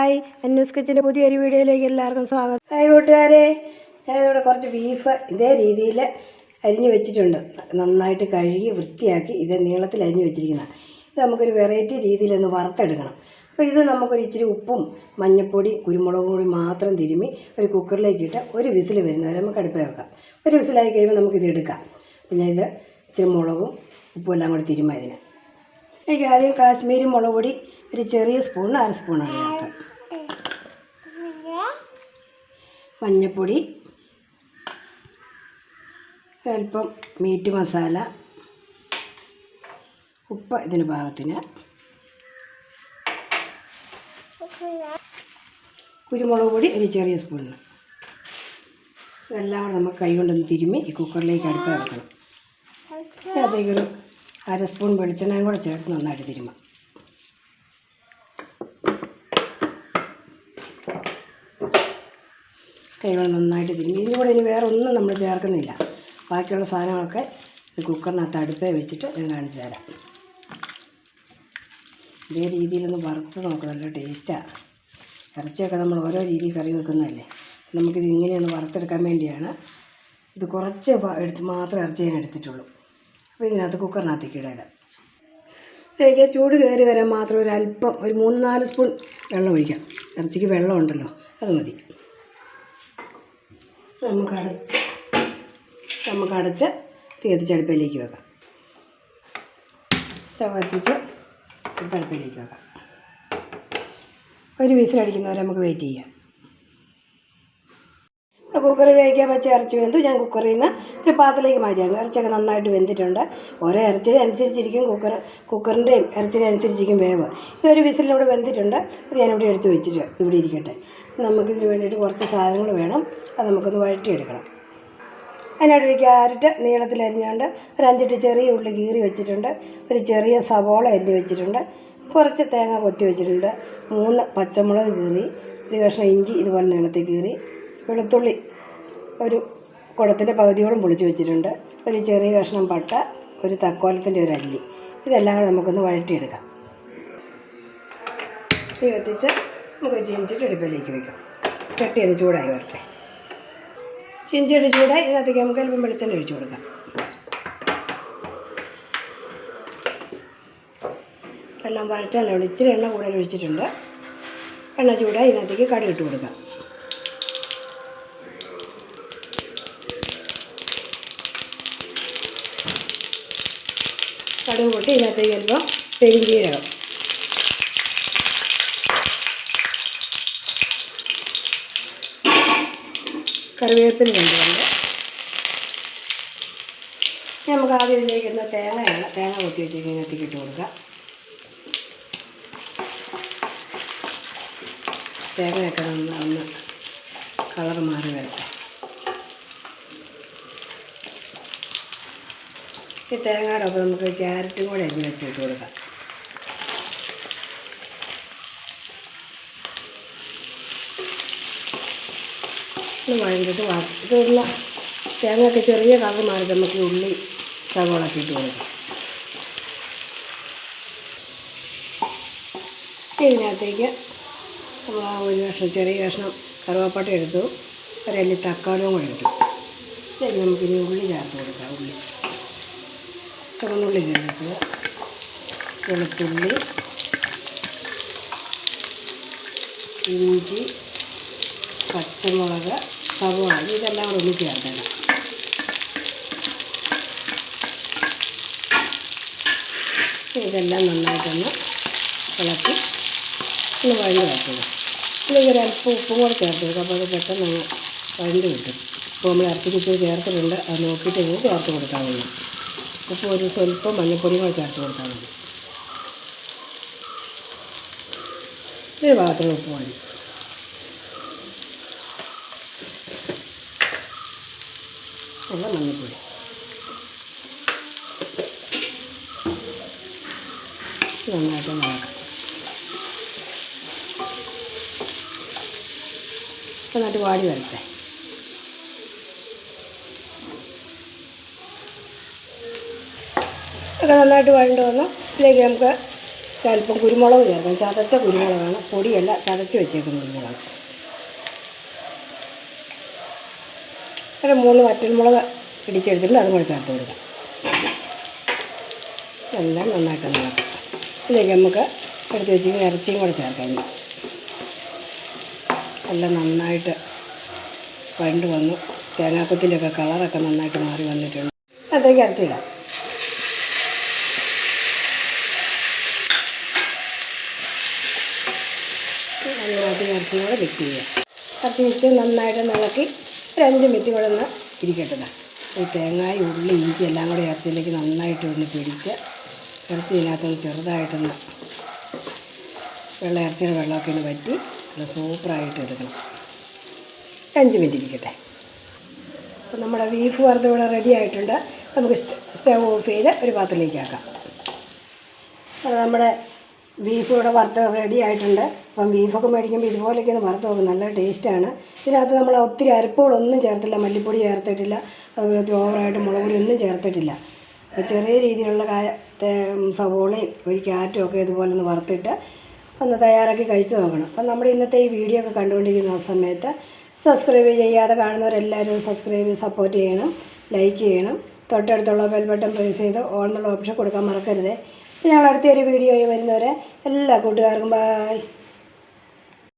Hi അന്യൂസ് കിച്ചന്റെ പുതിയൊരു വീഡിയോയിലേക്ക് എല്ലാവർക്കും സ്വാഗതം. ഹായ് കൂട്ടുകാരെ ഞാനിവിടെ കുറച്ച് ബീഫ് ഇതേ രീതിയിൽ അരിഞ്ഞ് വെച്ചിട്ടുണ്ട്. നന്നായിട്ട് കഴുകി വൃത്തിയാക്കി ഇത് നീളത്തിൽ അരിഞ്ഞ് വെച്ചിരിക്കുന്ന. ഇത് നമുക്കൊരു വെറൈറ്റി രീതിയിലൊന്ന് വറുത്തെടുക്കണം. അപ്പോൾ ഇത് നമുക്കൊരു ഇച്ചിരി ഉപ്പും മഞ്ഞൾപ്പൊടി കുരുമുളകും കൂടി മാത്രം തിരുമ്മി ഒരു കുക്കറിലേക്ക് ഇട്ട് ഒരു വിസിൽ വരുന്നവരെ നമുക്ക് അടുപ്പേ വെക്കാം. ഒരു വിസിലായി കഴിയുമ്പോൾ നമുക്കിത് എടുക്കാം. പിന്നെ ഇത് ഇച്ചിരി മുളകും ഉപ്പും എല്ലാം കൂടി തിരുമ്മ ഇതിന്. എനിക്ക് ആദ്യം കാശ്മീരി മുളക് പൊടി ഒരു ചെറിയ സ്പൂൺ അര സ്പൂണാണ് ചേർത്തത് മഞ്ഞൾപ്പൊടി അല്പം മീറ്റ് മസാല ഉപ്പ് ഇതിന് പാകത്തിന്. കുരുമുളക് പൊടി ഒരു ചെറിയ സ്പൂണിന് ഇതെല്ലാം കൂടെ നമുക്ക് കൈ കൊണ്ടൊന്ന് തിരുമ്മി ഈ കുക്കറിലേക്ക് അടുത്ത് ഇറക്കണം അതിലേക്കൊരു അര സ്പൂൺ വെളിച്ചെണ്ണയും കൂടെ ചേർത്ത് നന്നായിട്ട് തിരുമ്മ കൈകൾ നന്നായിട്ട് തിരുമ്പി ഇതിന്റെ കൂടെ ഇനി വേറെ ഒന്നും നമ്മൾ ചേർക്കുന്നില്ല. ബാക്കിയുള്ള സാധനങ്ങളൊക്കെ കുക്കറിനകത്ത് അടുപ്പേ വെച്ചിട്ട് ഞാൻ കാണിച്ചു തരാം. ഇതേ രീതിയിലൊന്ന് വറുത്ത് നോക്കുക നല്ല ടേസ്റ്റാണ് ഇറച്ചിയൊക്കെ നമ്മൾ ഓരോ രീതിയിൽ കറി വെക്കുന്നതല്ലേ. നമുക്കിത് ഇങ്ങനെയൊന്ന് വറുത്തെടുക്കാൻ വേണ്ടിയാണ്. ഇത് കുറച്ച് എടുത്ത് മാത്രമേ ഇറച്ചി ഞാൻ എടുത്തിട്ടുള്ളൂ. അപ്പോൾ ഇതിനകത്ത് കുക്കറിനകത്തേക്ക് ഇടരുത് ഇതിലേക്ക് ചൂട് കയറി വരാൻ മാത്രം ഒരു അല്പം ഒരു മൂന്ന് നാല് സ്പൂൺ വെള്ളം ഒഴിക്കാം. ഇറച്ചിക്ക് വെള്ളം ഉണ്ടല്ലോ അത് മതി. നമുക്ക് അട നമുക്ക് അടച്ച് വെക്കാം. സ്റ്റവ് കത്തിച്ച് അടുപ്പിലേക്ക് വെക്കാം. ഒരു വിസിലടിക്കുന്നവരെ നമുക്ക് വെയിറ്റ് ചെയ്യാം. കുക്കറിൽ വേവിക്കാൻ വെച്ച ഇറച്ചി വെന്തു. ഞാൻ കുക്കറിൽ നിന്ന് ഒരു പാത്രത്തിലേക്ക് മാറ്റിയാണ് ഇറച്ചിയൊക്കെ നന്നായിട്ട് വെന്തിട്ടുണ്ട്. ഓരോ ഇറച്ചി അനുസരിച്ചിരിക്കും കുക്കർ കുക്കറിന്റെയും ഇറച്ചിയുടെ അനുസരിച്ചിരിക്കും വേവ്. ഇതൊരു വിസിലിലൂടെ വെന്തിട്ടുണ്ട്. അത് ഞാനിവിടെ എടുത്ത് വെച്ചിട്ട് ഇവിടെ ഇരിക്കട്ടെ. നമുക്കിതിന് വേണ്ടിയിട്ട് കുറച്ച് സാധനങ്ങൾ വേണം. അത് നമുക്കൊന്ന് വഴറ്റിയെടുക്കണം. അതിനായിട്ട് ഒരു ക്യാരറ്റ് നീളത്തിൽ അരിഞ്ഞുകൊണ്ട് ഒരു അഞ്ചെട്ട് ചെറിയ ഉള്ളി കീറി വെച്ചിട്ടുണ്ട്. ഒരു ചെറിയ സവോള അരിഞ്ഞ് വെച്ചിട്ടുണ്ട്. കുറച്ച് തേങ്ങ കൊത്തി വെച്ചിട്ടുണ്ട്. മൂന്ന് പച്ചമുളക് കീറി ഒരു കഷ്ണം ഇഞ്ചി ഇതുപോലെ നീളത്തിൽ കീറി വെളുത്തുള്ളി ഒരു കുടത്തിന്റെ പകുതിയോളം പൊളിച്ച് വെച്ചിട്ടുണ്ട്. ഒരു ചെറിയ കഷ്ണം പട്ട ഒരു തക്കോലത്തിന്റെ ഒരു അല്ലി. ഇതെല്ലാം കൂടെ നമുക്കൊന്ന് വഴറ്റിയെടുക്കാം. തീ കത്തിച്ച് നമുക്ക് ചീഞ്ചിട്ട് അടുപ്പിലേക്ക് വയ്ക്കാം ചട്ടി അത് ചൂടായി വരട്ടെ. ചിഞ്ചിയുടെ ചൂടായി ഇതിനകത്തേക്ക് നമുക്ക് അല്പം വെളിച്ചെണ്ണ ഒഴിച്ചു കൊടുക്കാം. എല്ലാം വഴറ്റാനുള്ള ഇച്ചിരി എണ്ണ കൂടുതൽ ഒഴിച്ചിട്ടുണ്ട്. എണ്ണ ചൂടായി ഇതിനകത്തേക്ക് കടി ഇട്ട് കൊടുക്കാം. കടുക് പൊട്ടി ഇതിനകത്തേക്ക് അല്പം പെരിഞ്ജീരകം കറിവേപ്പിന് വേണ്ടിയുണ്ട് നമുക്ക് ആദ്യം ഇതിലേക്ക് ഇന്ന് തേങ്ങയാണ്. തേങ്ങ കൊത്തി വെച്ച് ഇതിനകത്തേക്ക് ഇട്ട് കൊടുക്കാം. തേങ്ങയൊക്കെ ഒന്ന് കളർ മാറി വരട്ടെ. ഈ തേങ്ങയുടെ നമുക്ക് ക്യാരറ്റും കൂടെ അരിഞ്ഞ് വെച്ചിട്ട് കൊടുക്കാം. ഒന്ന് വഴണ്ടിട്ട് ഇതുള്ള തേങ്ങയൊക്കെ ചെറിയ കളർ മാറി നമുക്ക് ഉള്ളി സവോളൊക്കെ ഇട്ട് കൊടുക്കാം. ഇതിനകത്തേക്ക് നമ്മൾ ഒരു കഷ്ണം ചെറിയ കഷ്ണം കറുവാപ്പട്ട എടുത്തു. ഒരല്ലി തക്കാളിയും കൂടെ എടുത്തു നമുക്കിനി ഉള്ളി ചേർത്ത് കൊടുക്കാം. ഉള്ളി ചുവന്നുള്ളി ചേർക്കുക വെളുത്തുള്ളി ഇഞ്ചി പച്ചമുളക് സവാള ഇതെല്ലാം കൂടെ ഒന്ന് ചേർക്കണം. ഇതെല്ലാം നന്നായിട്ടൊന്ന് ഇളക്കി ഒന്ന് വഴി വയ്ക്കുക ഇതിലേക്ക് ഒരു അല്പം ഉപ്പും കൂടെ ചേർത്ത് കൊടുക്കുക അപ്പോൾ അത് പെട്ടെന്ന് വഴണ്ട് കിട്ടും. ഇപ്പോൾ നമ്മൾ ഇറച്ചിക്ക് ഇച്ചിരി ചേർത്തിട്ടുണ്ട്. അത് നോക്കിയിട്ട് ഇങ്ങനെ ചേർത്ത് കൊടുക്കാവുള്ളൂ ഉപ്പ് ഒരു സ്വല്പം മഞ്ഞൾപ്പൊടിയും കൂടെ ചേർത്ത് കൊടുത്താൽ മതി. ഒരു പാത്രം ഉപ്പ് മതി. നല്ല മഞ്ഞൾപ്പൊടി നന്നായിട്ട് നന്നായിട്ട് വാടി വരട്ടെ. ഒക്കെ നന്നായിട്ട് വഴണ്ട് വന്ന് ഇതിലേക്ക് നമുക്ക് അല്പം കുരുമുളക് ചേർക്കാം. ചതച്ച കുരുമുളകാണ്. പൊടിയല്ല ചതച്ച് വെച്ചേക്കുന്ന കുരുമുളക്. ഒരു മൂന്ന് വറ്റൽമുളക് ഇടിച്ചെടുത്തിട്ടുണ്ട് അതും കൂടി ചേർത്ത് കൊടുക്കാം. എല്ലാം നന്നായിട്ട് നോക്കാം ഇതിലേക്ക് നമുക്ക് എടുത്ത് വെച്ച് ഇറച്ചിയും കൂടെ ചേർക്കാം എല്ലാം നന്നായിട്ട് വഴണ്ട് വന്നു. തേങ്ങാക്കൊത്തിന്റെയൊക്കെ കളറൊക്കെ നന്നായിട്ട് മാറി വന്നിട്ടുണ്ട്. അതൊക്കെ ഇറച്ചിടാം. നന്നായിട്ട് ഇറച്ചിയും കൂടെ മിക്സ് ചെയ്യുക. വെച്ച് നന്നായിട്ട് നിളക്കി ഒരു അഞ്ച് മിനിറ്റ് കൂടെ ഒന്ന് ഇരിക്കട്ടതാണ് ഈ തേങ്ങായ ഉള്ളി ഇഞ്ചി എല്ലാം കൂടെ ഇറച്ചിയിലേക്ക് നന്നായിട്ട് ഒന്ന് പിടിച്ച് ഇറച്ചി ഇതിനകത്തൊന്ന് ചെറുതായിട്ടൊന്ന് വെള്ളം ഇറച്ചിയുടെ വെള്ളമൊക്കെ ഒന്ന് വറ്റി നല്ല സൂപ്പറായിട്ട് എടുക്കണം. അഞ്ച് മിനിറ്റ് ഇരിക്കട്ടെ. അപ്പം നമ്മുടെ ബീഫ് വറുത്ത് ഇവിടെ റെഡി ആയിട്ടുണ്ട്. നമുക്ക് സ്റ്റവ് ഓഫ് ചെയ്ത് ഒരു പാത്രത്തിലേക്ക് ആക്കാം. നമ്മുടെ ബീഫ് ഇവിടെ വറുത്ത് റെഡി ആയിട്ടുണ്ട്. അപ്പം ബീഫൊക്കെ മേടിക്കുമ്പോൾ ഇതുപോലെയൊക്കെ ഒന്ന് വറുത്ത് നോക്കും നല്ല ടേസ്റ്റാണ് ഇതിനകത്ത് നമ്മൾ ഒത്തിരി അരപ്പുകളൊന്നും ചേർത്തില്ല മല്ലിപ്പൊടി ചേർത്തിട്ടില്ല അതുപോലെ ഓവറായിട്ട് മുളക് പൊടി ഒന്നും ചേർത്തിട്ടില്ല. അപ്പോൾ ചെറിയ രീതിയിലുള്ള കായ സവോളയും ഒരു ക്യാരറ്റും ഒക്കെ ഇതുപോലെ ഒന്ന് വറുത്തിട്ട് ഒന്ന് തയ്യാറാക്കി കഴിച്ചു നോക്കണം. അപ്പം നമ്മുടെ ഇന്നത്തെ ഈ വീഡിയോ ഒക്കെ കണ്ടുകൊണ്ടിരിക്കുന്ന സമയത്ത് സബ്സ്ക്രൈബ് ചെയ്യാതെ കാണുന്നവരെല്ലാവരും സബ്സ്ക്രൈബ് ചെയ്ത് സപ്പോർട്ട് ചെയ്യണം ലൈക്ക് ചെയ്യണം. തൊട്ടടുത്തുള്ള ബെൽ ബട്ടൺ പ്രസ് ചെയ്ത് ഓൺ എന്നുള്ള ഓപ്ഷൻ കൊടുക്കാൻ മറക്കരുത്. ഞങ്ങൾ അടുത്തൊരു വീഡിയോയിൽ വരുന്നവരെ എല്ലാ കൂട്ടുകാർക്കും ബായ്